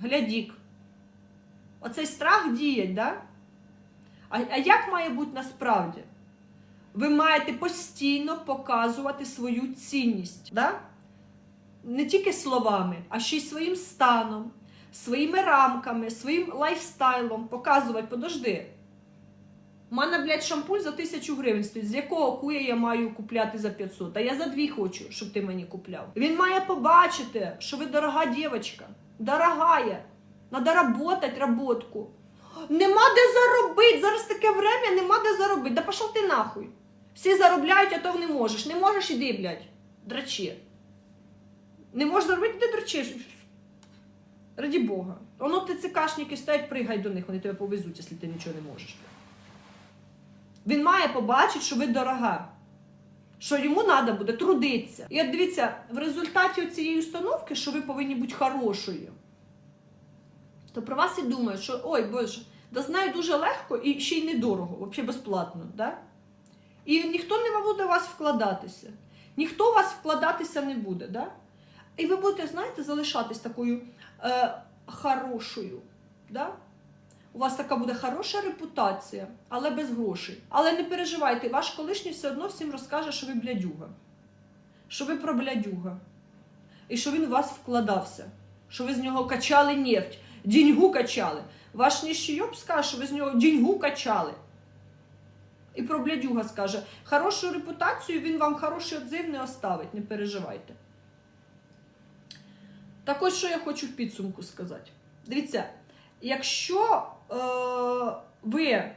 глядік. Оцей страх діє, да? А, а як має бути насправді? Ви маєте постійно показувати свою цінність. Да? Не тільки словами, а ще й своїм станом, своїми рамками, своїм лайфстайлом. Показувати, подожди. У мене, блядь, шампунь за тисячу гривень стоїть. З якого куя я маю купляти за 500? А я за дві хочу, щоб ти мені купляв. Він має побачити, що ви дорога дівчинка. Дорогая. Надо работать роботку. Нема де заробити. Зараз таке время, нема де заробити. Да пішов ти нахуй. Всі заробляють, а то не можеш. Не можеш, іди, блядь. Драчи. Не можеш заробити, ти драчиш. Раді Бога. Воно ТЦКшники стоять, пригай до них, вони тебе повезуть, якщо ти нічого не можеш. Він має побачити, що ви дорога, що йому треба буде трудитися. І от дивіться, в результаті цієї установки, що ви повинні бути хорошою, то про вас і думають, що ой Боже, да знаю дуже легко і ще й недорого, взагалі безплатно. Да? І ніхто не буде в вас вкладатися. Ніхто в вас вкладатися не буде. Да? І ви будете, знаєте, залишатись такою е, хорошою. Да? У вас така буде хороша репутація, але без грошей. Але не переживайте, ваш колишній все одно всім розкаже, що ви блядюга. Що ви про блядюга. І що він у вас вкладався. Що ви з нього качали нефть, діньгу качали. Ваш ніщийоб скаже, що ви з нього діньгу качали. І про блядюга скаже, хорошу репутацію він вам хороший отзив не оставить, не переживайте. Так ось, що я хочу в підсумку сказати. Дивіться, якщо е, ви